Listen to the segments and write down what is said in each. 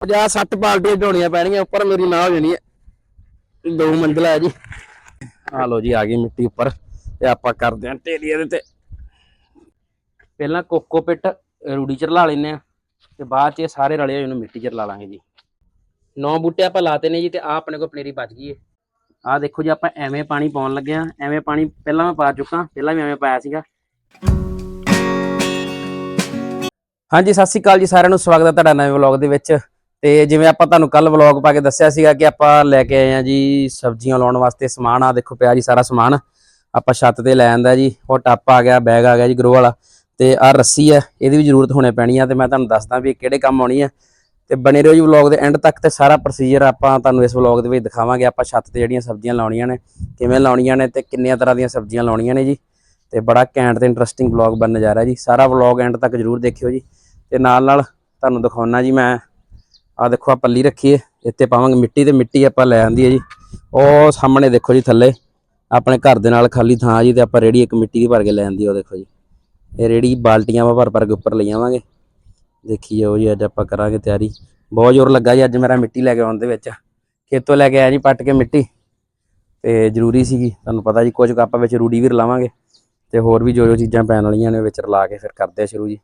50 60 ਬਾਲਟੀਆਂ ਢੋਣੀਆਂ ਪੈਣਗੀਆਂ ਉੱਪਰ ਮੇਰੀ ਨਾ ਹੋ ਜਾਣੀ ਹੈ। ਦੋ ਮੰਜ਼ਲਾ ਹੈ ਜੀ। ਆ ਲੋ ਜੀ, ਆ ਗਈ ਮਿੱਟੀ ਉੱਪਰ, ਤੇ ਆਪਾਂ ਕਰਦੇ ਆਂ ਢੇਰੀ ਇਹਦੇ ਤੇ। ਪਹਿਲਾਂ ਕੋਕੋ ਰੂੜੀ ਚ ਰਲਾ ਲੈਨੇ ਆ ਤੇ ਬਾਅਦ ਚ ਇਹ ਸਾਰੇ ਰਲੇ ਹੋਏ ਨੂੰ, ਮਿੱਟੀ ਚ ਰਲਾ ਲਾਂਗੇ ਜੀ। ਨੌ ਬੂਟੇ ਆਪਾਂ ਲਾਤੇ ਨੇ ਜੀ, ਤੇ ਆ ਆਪਣੇ ਕੋਲ ਪਨੀਰੀ ਬਚ ਗਈ ਹੈ ਆ ਦੇਖੋ ਜੀ, ਆਪਾਂ ਐਵੇਂ ਪਾਣੀ ਪਾਉਣ ਲੱਗੇ ਆ ਐਵੇਂ ਪਾਣੀ ਪਹਿਲਾਂ ਮੈਂ ਪਾ ਚੁੱਕਾ, ਪਹਿਲਾਂ ਵੀ ਐਵੇਂ ਪਾਇਆ ਸੀਗਾ। ਹਾਂਜੀ, ਸਤਿ ਸ਼੍ਰੀ ਅਕਾਲ ਜੀ, ਸਾਰਿਆਂ ਨੂੰ ਸਵਾਗਤ ਹੈ ਤੁਹਾਡਾ ਨਵੇਂ ਵਲੌਗ ਦੇ ਵਿੱਚ। ਤੇ ਜਿਵੇਂ ਆਪਾਂ ਤੁਹਾਨੂੰ ਕੱਲ ਵਲੌਗ ਪਾ ਕੇ ਦੱਸਿਆ ਸੀਗਾ ਕਿ ਆਪਾਂ ਲੈ ਕੇ ਆਏ ਆ ਜੀ ਸਬਜ਼ੀਆਂ ਲਾਉਣ ਵਾਸਤੇ ਸਮਾਨ ਆ ਦੇਖੋ ਪਿਆ ਜੀ ਸਾਰਾ ਸਮਾਨ। ਆਪਾਂ ਛੱਤ ਤੇ ਲੈ ਆਂਦਾ ਜੀ, ਉਹ ਟੱਪ ਆ ਗਿਆ, ਬੈਗ ਆ ਗਿਆ ਜੀ ਗਰੋ ਵਾਲਾ। ਤੇ ਆ ਰੱਸੀ ਹੈ, ਇਹਦੀ ਵੀ ਜ਼ਰੂਰਤ ਹੋਣੇ ਪੈਣੀ ਆ ਤੇ ਮੈਂ ਤੁਹਾਨੂੰ ਦੱਸਦਾ ਵੀ ਕਿਹੜੇ ਕੰਮ ਆਉਣੀ ਆ। ਤੇ ਬਣੇ ਰਹੋ ਜੀ ਵਲੌਗ ਦੇ ਐਂਡ ਤੱਕ ਤੇ ਸਾਰਾ ਪ੍ਰੋਸੀਜਰ ਆਪਾਂ ਤੁਹਾਨੂੰ ਇਸ ਵਲੌਗ ਦੇ ਵਿੱਚ ਦਿਖਾਵਾਂਗੇ। ਆਪਾਂ ਛੱਤ ਤੇ ਜਿਹੜੀਆਂ ਸਬਜ਼ੀਆਂ ਲਾਉਣੀਆਂ ਨੇ, ਕਿਵੇਂ ਲਾਉਣੀਆਂ ਨੇ ਤੇ ਕਿੰਨੀਆਂ ਤਰ੍ਹਾਂ ਦੀਆਂ ਸਬਜ਼ੀਆਂ ਲਾਉਣੀਆਂ ਨੇ ਜੀ। ਤੇ ਬੜਾ ਘੈਂਟ ਤੇ ਇੰਟਰਸਟਿੰਗ ਵਲੌਗ ਬਣਨ ਜਾ ਰਿਹਾ ਜੀ। ਸਾਰਾ ਵਲੌਗ ਐਂਡ ਤੱਕ ਜਰੂਰ ਦੇਖਿਓ ਜੀ। ਤੇ ਨਾਲ ਨਾਲ ਤੁਹਾਨੂੰ ਦਿਖਾਉਣਾ ਜੀ ਮੈਂ ਆ ਦੇਖੋ ਆ ਪੱਲੀ ਰੱਖੀ ਹੈ ਇੱਥੇ ਪਾਵਾਂਗੇ ਮਿੱਟੀ ਤੇ ਮਿੱਟੀ ਆਪਾਂ ਲੈ ਆਂਦੀ ਹੈ ਜੀ। ਉਹ ਸਾਹਮਣੇ ਦੇਖੋ ਜੀ ਥੱਲੇ, ਆਪਣੇ ਘਰ ਦੇ ਨਾਲ ਖਾਲੀ ਥਾਂ ਜੀ ਤੇ ਆਪਾਂ ਰੇੜੀ ਇੱਕ ਮਿੱਟੀ ਦੀ ਭਰ ਕੇ ਲੈ ਆਂਦੀ ਉਹ ਦੇਖੋ ਜੀ। ਇਹ ਰੇੜੀ ਬਾਲਟੀਆਂ ਵਾ ਭਰ ਭਰ ਕੇ ਉੱਪਰ ਲਈ ਆਵਾਂਗੇ ਦੇਖੀ ਜਾਓ ਜੀ ਅੱਜ ਆਪਾਂ ਕਰਾਂਗੇ ਤਿਆਰੀ। ਬਹੁਤ ਜ਼ੋਰ ਲੱਗਾ ਜੀ ਅੱਜ ਮੇਰਾ ਮਿੱਟੀ ਲੈ ਕੇ ਆਉਣ ਦੇ ਵਿੱਚ। ਖੇਤੋਂ ਲੈ ਕੇ ਆਇਆ ਜੀ ਪੱਟ ਕੇ ਮਿੱਟੀ। ਤੇ ਜ਼ਰੂਰੀ ਸੀਗੀ, ਤੁਹਾਨੂੰ ਪਤਾ ਜੀ ਕੁਝ ਕੁ ਆਪਾਂ ਵਿੱਚ ਰੂੜੀ ਵੀ ਰਲਾਵਾਂਗੇ। ਤੇ ਹੋਰ ਵੀ ਜੋ ਜੋ ਚੀਜ਼ਾਂ ਪੈਣ ਵਾਲੀਆਂ ਨੇ ਵਿੱਚ ਰਲਾ ਕੇ ਫਿਰ ਕਰਦੇ ਆ ਸ਼ੁਰੂ ਜੀ।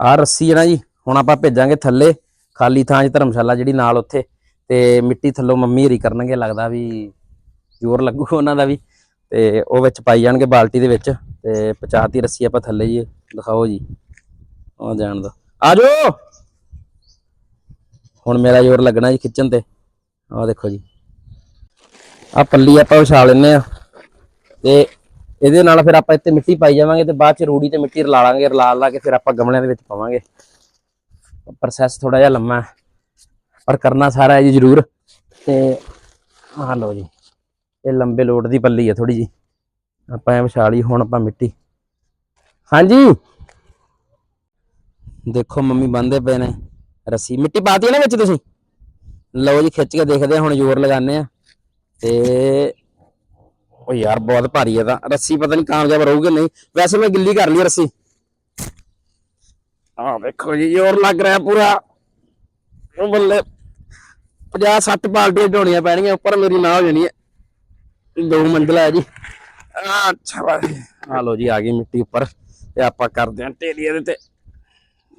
ਆਹ ਰੱਸੀ ਹੈ ਨਾ ਜੀ, ਹੁਣ ਆਪਾਂ ਭੇਜਾਂਗੇ ਥੱਲੇ। ਖਾਲੀ ਥਾਂ 'ਚ ਧਰਮਸ਼ਾਲਾ ਜਿਹੜੀ ਨਾਲ ਉੱਥੇ ਤੇ ਮਿੱਟੀ ਥੱਲੋਂ ਮੰਮੀ ਹਰੀ ਕਰਨਗੇ, ਲੱਗਦਾ ਵੀ ਜ਼ੋਰ ਲੱਗੂ ਉਹਨਾਂ ਦਾ ਵੀ। ਤੇ ਉਹ ਵਿੱਚ ਪਾਈ ਜਾਣਗੇ ਬਾਲਟੀ ਦੇ ਵਿੱਚ ਤੇ ਪਚਾਤੀ ਰੱਸੀ ਆਪਾਂ ਥੱਲੇ ਜੀ ਦਿਖਾਓ ਜੀ, ਉਹ ਜਾਣ ਦਾ। ਆ ਜਾਓ ਹੁਣ ਮੇਰਾ ਜ਼ੋਰ ਲੱਗਣਾ ਜੀ ਖਿੱਚਣ ਤੇ, ਆਹ ਦੇਖੋ ਜੀ। ਆ ਪੱਲੀ ਆਪਾਂ ਵਿਛਾ ਲੈਨੇ ਆ ਤੇ ਇਹਦੇ ਨਾਲ ਫਿਰ ਆਪਾਂ ਇੱਥੇ ਮਿੱਟੀ ਪਾਈ ਜਾਵਾਂਗੇ ਤੇ ਬਾਅਦ ਚ ਰੂੜੀ ਤੇ ਮਿੱਟੀ ਰਲਾ ਲਾਂਗੇ, ਰਲਾ ਲਾ ਕੇ ਫਿਰ ਆਪਾਂ ਗਮਲਿਆਂ ਦੇ ਵਿੱਚ ਪਾਵਾਂਗੇ। ਪ੍ਰੋਸੈਸ ਥੋੜਾ ਜਿਹਾ ਲੰਮਾ ਹੈ, ਪਰ ਕਰਨਾ ਸਾਰਾ ਹੈ ਜੀ ਜ਼ਰੂਰ। ਤੇ ਆਹ ਲਓ ਜੀ, ਇਹ ਲੰਬੇ ਲੋਟ ਦੀ ਪੱਲੀ ਹੈ ਥੋੜੀ ਜੀ ਆਪਾਂ ਐ ਵਿਛਾਲੀ, ਹੁਣ ਆਪਾਂ ਮਿੱਟੀ। ਹਾਂਜੀ। ਦੇਖੋ, ਮੰਮੀ ਬੰਦੇ ਪਏ ਨੇ ਰੱਸੀ। ਮਿੱਟੀ ਪਾਤੀ ਨਾ ਵਿੱਚ ਤੁਸੀਂ? ਲਓ ਜੀ, ਖਿੱਚ ਕੇ ਦੇਖਦੇ ਹਾਂ, ਹੁਣ ਜ਼ੋਰ ਲਗਾਉਂਦੇ ਆ ਤੇ ਉਹ ਯਾਰ, ਬਹੁਤ ਭਾਰੀ ਹੈ ਤਾਂ। ਰੱਸੀ ਪਤਾ ਨਹੀਂ ਕਾਮਯਾਬ ਰਹੂਗੀ ਨਹੀਂ। ਵੈਸੇ ਮੈਂ ਗਿੱਲੀ ਕਰ ਲਈ ਰੱਸੀ। ਹਾਂ ਵੇਖੋ ਜੀ ਜ਼ੋਰ ਲੱਗ ਰਿਹਾ ਪੂਰਾ। ਉਹ ਬੱਲੇ 50 60 ਬਾਲਟੀਆਂ ਢੋਣੀਆਂ ਪੈਣਗੀਆਂ, ਉੱਪਰ ਮੇਰੀ ਨਾ ਹੋ ਜਾਣੀ ਹੈ। ਦੋ ਮੰਜ਼ਲਾ ਹੈ ਜੀ। ਅੱਛਾ ਬਾਈ ਆ ਲਓ ਜੀ, ਆ ਗਈ ਮਿੱਟੀ ਉੱਪਰ, ਤੇ ਆਪਾਂ ਕਰਦੇ ਆਂ ਢੇਰੀ ਇਹਦੇ ਤੇ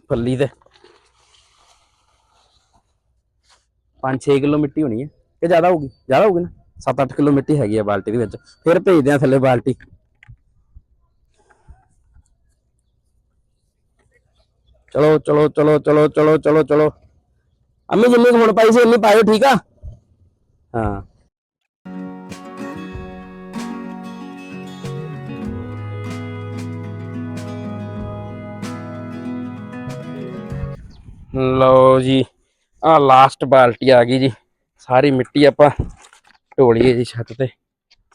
ਫੱਲੀ ਤੇ। 5-6 ਕਿਲੋ ਮਿੱਟੀ ਹੋਣੀ ਹੈ। ਕਿ ਜ਼ਿਆਦਾ ਹੋਊਗੀ? ਜ਼ਿਆਦਾ ਹੋਊਗੀ ਨਾ? 7-8 ਕਿਲੋ ਮਿੱਟੀ ਹੈਗੀ ਆ ਬਾਲਟੀ ਦੇ ਵਿੱਚ। ਫਿਰ ਭੇਜਦੇ ਆ ਥੱਲੇ ਬਾਲਟੀ। ਚਲੋ ਚਲੋ ਚਲੋ ਚਲੋ ਚਲੋ ਚਲੋ ਚਲੋ। ਅੰਮੀ ਜਿੰਨੀ ਕੁ ਹੁਣ ਪਾਈ ਸੀ ਉਨੀ ਪਾਇਓ, ਠੀਕ ਆ? ਹਾਂ। ਲਓ ਜੀ, ਆ ਲਾਸਟ ਬਾਲਟੀ ਆ ਗਈ ਜੀ। ਸਾਰੀ ਮਿੱਟੀ ਆਪਾਂ ਢੋਲੀਏ ਜੀ ਛੱਤ ਤੇ।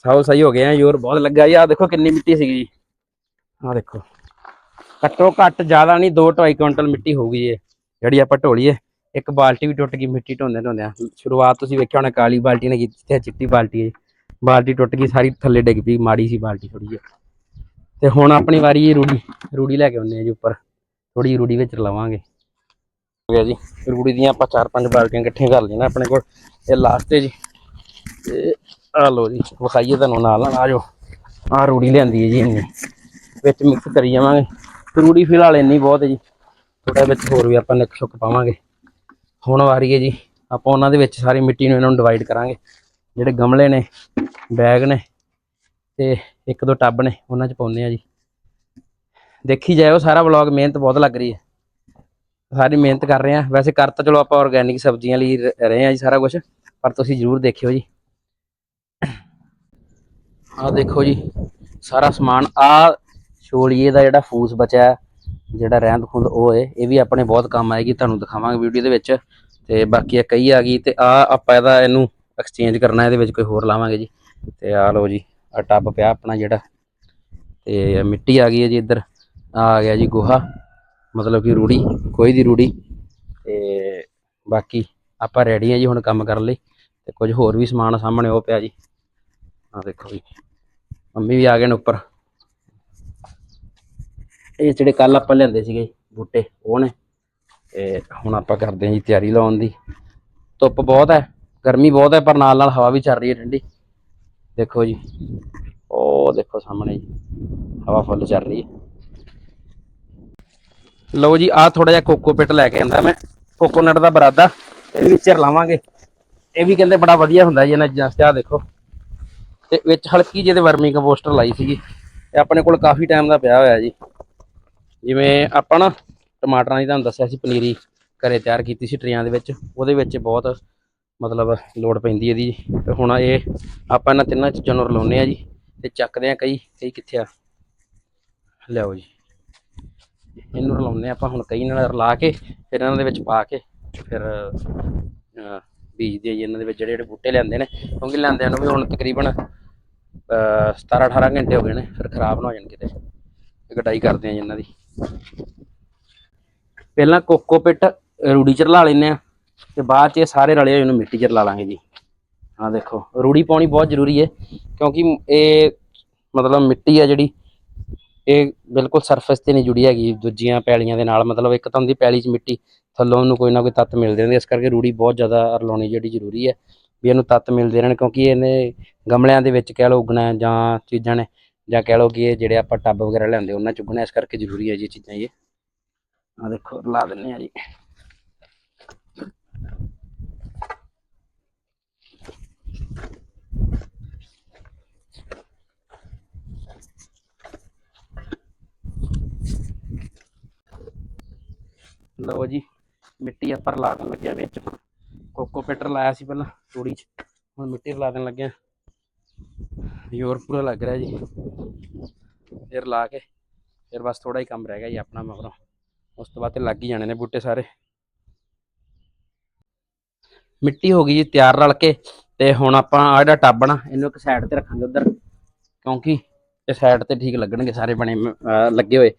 ਸਭ ਸਹੀ ਹੋ ਗਿਆ ਯੋਰ ਬਹੁਤ ਲੱਗਾ ਜੀ। ਆ ਦੇਖੋ ਕਿੰਨੀ ਮਿੱਟੀ ਸੀਗੀ ਜੀ। ਆ ਦੇਖੋ। ਘੱਟੋ ਘੱਟ ਜ਼ਿਆਦਾ ਨਹੀਂ 2.5 ਕੁਇੰਟਲ ਮਿੱਟੀ ਹੋਊਗੀ ਇਹ। ਜਿਹੜੀ ਆਪਾਂ ਢੋਲੀਏ, ਇੱਕ ਬਾਲਟੀ ਵੀ ਟੁੱਟ ਗਈ ਮਿੱਟੀ ਢੋਂਦੇ ਢੋਂਦਿਆਂ ਸ਼ੁਰੂਆਤ ਤੁਸੀਂ ਵੇਖਿਆ ਹੋਣਾ, ਕਾਲੀ ਬਾਲਟੀ ਨੇ ਕੀਤੀ ਤੇ ਚਿੱਟੀ ਬਾਲਟੀ ਹੈ। ਜੀ। ਬਾਲਟੀ ਟੁੱਟ ਗਈ, ਸਾਰੀ ਥੱਲੇ ਡਿੱਗ ਪਈ, ਮਾੜੀ ਸੀ ਬਾਲਟੀ ਥੋੜੀ ਜਿਹੀ ਤੇ ਹੁਣ ਆਪਣੀ ਵਾਰੀ ਹੈ ਰੂੜੀ ਰੂੜੀ ਲੈ ਕੇ ਆਉਂਦੇ ਆ ਜੀ ਉੱਪਰ। ਥੋੜੀ ਰੂੜੀ ਵਿੱਚ ਲਵਾਂਗੇ ਹੋ ਗਿਆ ਜੀ, ਰੂੜੀ ਦੀਆਂ ਆਪਾਂ ਚਾਰ ਪੰਜ ਬਾਲਟੀਆਂ ਇਕੱਠੀਆਂ ਕਰ ਲੈਣਾ ਆਪਣੇ ਕੋਲ। ਇਹ ਲਾਸਟ ਹੈ ਜੀ। ਤੇ ਆ ਲਓ ਜੀ, ਵਿਖਾਈਏ ਤੁਹਾਨੂੰ ਨਾਲ ਨਾਲ, ਆ ਜਾਓ। ਆ ਰੂੜੀ ਲਿਆਂਦੀ ਹੈ ਜੀ ਇੰਨੀ ਵਿੱਚ ਮਿਕਸ ਕਰੀ ਜਾਵਾਂਗੇ। ਰੂੜੀ ਫਿਲਹਾਲ ਇੰਨੀ ਬਹੁਤ ਹੈ ਜੀ। ਥੋੜਾ ਵਿੱਚ ਹੋਰ ਵੀ ਆਪਾਂ ਨਿਕ ਸੁੱਕ ਪਾਵਾਂਗੇ। ਹੁਣ ਵਾਰੀ ਹੈ ਜੀ, ਆਪਾਂ ਉਹਨਾਂ ਦੇ ਵਿੱਚ ਸਾਰੀ ਮਿੱਟੀ ਨੂੰ ਇਹਨਾਂ ਨੂੰ ਡਿਵਾਈਡ ਕਰਾਂਗੇ। ਜਿਹੜੇ ਗਮਲੇ ਨੇ, ਬੈਗ ਨੇ ਤੇ ਇੱਕ ਦੋ ਟੱਬ ਨੇ, ਉਹਨਾਂ 'ਚ ਪਾਉਂਦੇ ਆ ਜੀ। ਦੇਖੀ ਜਾਇਓ ਸਾਰਾ ਵਲੌਗ ਮਿਹਨਤ ਬਹੁਤ ਲੱਗ ਰਹੀ ਹੈ। ਸਾਰੀ ਮਿਹਨਤ ਕਰ ਰਹੇ ਆ ਵੈਸੇ ਕਰ ਤਾਂ ਚਲੋ ਆਪਾਂ ਆਰਗੈਨਿਕ ਸਬਜ਼ੀਆਂ ਲਈ ਰ- ਰਹੇ ਆ ਜੀ ਸਾਰਾ ਕੁਝ ਪਰ ਤੁਸੀਂ ਜਰੂਰ ਦੇਖਿਓ ਜੀ। ਆਹ ਦੇਖੋ ਜੀ, ਸਾਰਾ ਸਮਾਨ। ਆ ਛੋਲੀਏ ਦਾ ਜਿਹੜਾ ਫੂਸ ਬਚਿਆ, ਜਿਹੜਾ ਰਹਿੰਦ ਖੁੰਦ ਉਹ ਹੈ ਇਹ ਵੀ ਆਪਣੇ ਬਹੁਤ ਕੰਮ ਆਏਗੀ, ਤੁਹਾਨੂੰ ਦਿਖਾਵਾਂਗੇ ਵੀਡੀਓ ਦੇ ਵਿੱਚ। ਤੇ ਬਾਕੀ ਆ ਕਈ ਆ ਗਈ, ਤੇ ਆ ਆਪਾਂ ਇਹਦਾ ਇਹਨੂੰ ਐਕਸਚੇਂਜ ਕਰਨਾ, ਇਹਦੇ ਵਿੱਚ ਕੋਈ ਹੋਰ ਲਾਵਾਂਗੇ ਜੀ। ਤੇ ਆ ਲਓ ਜੀ ਆ ਟੱਬ ਪਿਆ ਆਪਣਾ ਜਿਹੜਾ। ਤੇ ਮਿੱਟੀ ਆ ਗਈ ਹੈ ਜੀ ਇੱਧਰ ਆ ਆ ਗਿਆ ਜੀ ਗੋਹਾ, ਮਤਲਬ ਕਿ ਰੂੜੀ ਕੋਈ ਦੀ ਰੂੜੀ। ਤੇ ਬਾਕੀ ਆਪਾਂ ਰੈਡੀ ਆ ਜੀ ਹੁਣ ਕੰਮ ਕਰਨ ਲਈ। ਤੇ ਕੁਝ ਹੋਰ ਵੀ ਸਮਾਨ ਸਾਹਮਣੇ ਉਹ ਪਿਆ ਜੀ। ਆ ਦੇਖੋ ਜੀ, ਮੰਮੀ ਵੀ ਆ ਗਏ ਨੇ ਉੱਪਰ। ਇਹ ਜਿਹੜੇ ਕੱਲ ਆਪਾਂ ਲਿਆਂਦੇ ਸੀਗੇ ਬੂਟੇ, ਉਹ ਨੇ। ਤੇ ਹੁਣ ਆਪਾਂ ਕਰਦੇ ਹਾਂ ਜੀ ਤਿਆਰੀ ਲਾਉਣ ਦੀ। ਧੁੱਪ ਬਹੁਤ ਹੈ, ਗਰਮੀ ਬਹੁਤ ਹੈ, ਪਰ ਨਾਲ ਨਾਲ ਹਵਾ ਵੀ ਚੱਲ ਰਹੀ ਹੈ ਠੰਡੀ। ਦੇਖੋ ਜੀ, ਉਹ ਦੇਖੋ ਸਾਹਮਣੇ ਜੀ, ਹਵਾ ਫੁੱਲ ਚੱਲ ਰਹੀ ਹੈ। ਲਓ ਜੀ, ਆਹ ਥੋੜਾ ਜਿਹਾ ਕੋਕੋ ਪਿਟ ਲੈ ਕੇ ਆਂਦਾ ਮੈਂ। ਕੋਕੋਨਟ ਦਾ ਬਰਾਦਾ, ਇਹ ਵੀ ਚਿਰ ਲਾਵਾਂਗੇ। ਇਹ ਵੀ ਕਹਿੰਦੇ ਬੜਾ ਵਧੀਆ ਹੁੰਦਾ ਜੀ, ਇਹਨਾਂ ਚੀਜ਼ਾਂ ਆ ਦੇਖੋ, ਤੇ ਵਿੱਚ ਹਲਕੀ ਜਿਹੇ ਤੇ ਵਰਮੀ ਕੰਪੋਸਟਰ ਲਾਈ ਸੀਗੀ। ਇਹ ਆਪਣੇ ਕੋਲ ਕਾਫੀ ਟਾਈਮ ਦਾ ਪਿਆ ਹੋਇਆ ਜੀ। ਜਿਵੇਂ ਆਪਾਂ ਨਾ ਟਮਾਟਰਾਂ ਦੀ ਤੁਹਾਨੂੰ ਦੱਸਿਆ ਸੀ, ਪਨੀਰੀ ਘਰੇ ਤਿਆਰ ਕੀਤੀ ਸੀ ਟਰੀਆਂ ਦੇ ਵਿੱਚ, ਉਹਦੇ ਵਿੱਚ ਬਹੁਤ ਮਤਲਬ ਲੋੜ ਪੈਂਦੀ ਇਹਦੀ। ਤੇ ਹੁਣ ਇਹ ਆਪਾਂ ਇਹਨਾਂ ਤਿੰਨਾਂ ਚੀਜ਼ਾਂ ਨੂੰ ਰਲਾਉਂਦੇ ਆ ਜੀ ਤੇ ਚੱਕਦੇ ਆ ਕਈ ਕਈ ਕਿੱਥੇ ਆ। ਲਿਆਓ ਜੀ। ਇਹਨੂੰ ਰਲਾਉਂਦੇ ਆਪਾਂ ਹੁਣ ਕਈ ਨਾਲ ਰਲਾ ਕੇ, ਫਿਰ ਇਹਨਾਂ ਦੇ ਵਿੱਚ ਪਾ ਕੇ, ਫਿਰ ਬੀਜਦੇ ਆ ਜੀ ਇਹਨਾਂ ਦੇ ਵਿੱਚ ਜਿਹੜੇ ਜਿਹੜੇ ਬੂਟੇ ਲਿਆਂਦੇ ਨੇ, ਕਿਉਂਕਿ ਲਿਆਂਦਿਆਂ ਨੂੰ ਵੀ ਹੁਣ ਤਕਰੀਬਨ 17 18 ਘੰਟੇ ਹੋ ਗਏ ਨੇ, ਫਿਰ ਖਰਾਬ ਨਾ ਹੋ ਜਾਣ ਕਿਤੇ। ਤੇ ਕਟਾਈ ਕਰਦੇ ਆ ਜੀ ਇਹਨਾਂ ਦੀ। ਪਹਿਲਾਂ ਕੋਕੋਪਿਟ ਰੂੜੀ ਚ ਰਲਾ ਲੈਂਦੇ ਆ ਤੇ ਬਾਅਦ ਚ ਇਹ ਸਾਰੇ ਰਲੇ ਹੋਏ ਨੂੰ, ਮਿੱਟੀ ਚ ਰਲਾ ਲਾਂਗੇ ਜੀ। ਆਹ ਦੇਖੋ, ਰੂੜੀ ਪਾਉਣੀ ਬਹੁਤ ਜ਼ਰੂਰੀ ਹੈ, ਕਿਉਂਕਿ ਇਹ ਮਤਲਬ ਮਿੱਟੀ ਆ ਜਿਹੜੀ, ਇਹ ਬਿਲਕੁਲ ਸਰਫੇਸ ਤੇ ਨਹੀਂ ਜੁੜੀ ਹੈਗੀ, ਦੂਜੀਆਂ ਪੈਲੀਆਂ ਦੇ ਨਾਲ, ਮਤਲਬ ਇੱਕ ਤਾਂ ਹੁੰਦੀ ਪੈਲੀ 'ਚ ਮਿੱਟੀ, ਥੱਲੋਂ ਉਹਨੂੰ ਕੋਈ ਨਾ ਕੋਈ ਤੱਤ ਮਿਲਦੇ ਰਹਿੰਦੇ ਇਸ ਕਰਕੇ ਰੂੜੀ ਬਹੁਤ ਜ਼ਿਆਦਾ ਰਲਾਉਣੀ ਜਿਹੜੀ ਜ਼ਰੂਰੀ ਹੈ, ਵੀ ਇਹਨੂੰ ਤੱਤ ਮਿਲਦੇ ਰਹਿਣ, ਕਿਉਂਕਿ ਇਹਨੇ ਗਮਲਿਆਂ ਦੇ ਵਿੱਚ ਕਹਿ ਲਓ ਉਗਣਾ ਜਾਂ ਚੀਜ਼ਾਂ ਨੇ ਜਾਂ ਕਹਿ ਲਓ ਕਿ ਇਹ ਜਿਹੜੇ ਆਪਾਂ ਟੱਬ ਵਗੈਰਾ ਲਿਆਉਂਦੇ, ਉਹਨਾਂ 'ਚ ਉਗਣਾ ਇਸ ਕਰਕੇ ਜ਼ਰੂਰੀ ਹੈ ਜੀ ਚੀਜ਼ਾਂ ਇਹ ਆ ਦੇਖੋ, ਲਾ ਦਿੰਨੇ ਆ ਜੀ। ਲਓ ਜੀ, ਮਿੱਟੀ ਆਪਾਂ ਲਾ ਦੇਣ ਲੱਗਿਆ ਵਿੱਚ। ਕੋਕੋ ਪਿੱਟਰ ਲਾਇਆ ਸੀ ਪਹਿਲਾਂ, ਤੂੜੀ 'ਚ। ਹੁਣ ਮਿੱਟੀ ਲਾ ਦੇਣ ਲੱਗਿਆ। ਜ਼ੋਰ ਪੂਰਾ ਲੱਗ ਰਿਹਾ ਜੀ। ਫਿਰ ਲਾ ਕੇ, ਫਿਰ ਬਸ ਥੋੜਾ ਹੀ ਕੰਮ ਰਹਿ ਗਿਆ ਜੀ ਆਪਣਾ ਮਗਰੋਂ। ਉਸ ਤੋਂ ਬਾਅਦ ਤੇ ਲੱਗ ਹੀ ਜਾਣੇ ਨੇ ਬੂਟੇ ਸਾਰੇ। ਮਿੱਟੀ ਹੋ ਗਈ ਜੀ ਤਿਆਰ ਰਲ ਕੇ ਤੇ ਹੁਣ ਆਪਾਂ ਆਹ ਜਿਹੜਾ ਟੱਬ ਨਾ, ਇਹਨੂੰ ਇੱਕ ਸਾਈਡ ਤੇ ਰੱਖਾਂਗੇ ਉਧਰ। ਕਿਉਂਕਿ ਇਹ ਸਾਈਡ ਤੇ ਠੀਕ ਲੱਗਣਗੇ ਸਾਰੇ ਬਣੇ ਲੱਗੇ ਹੋਏ।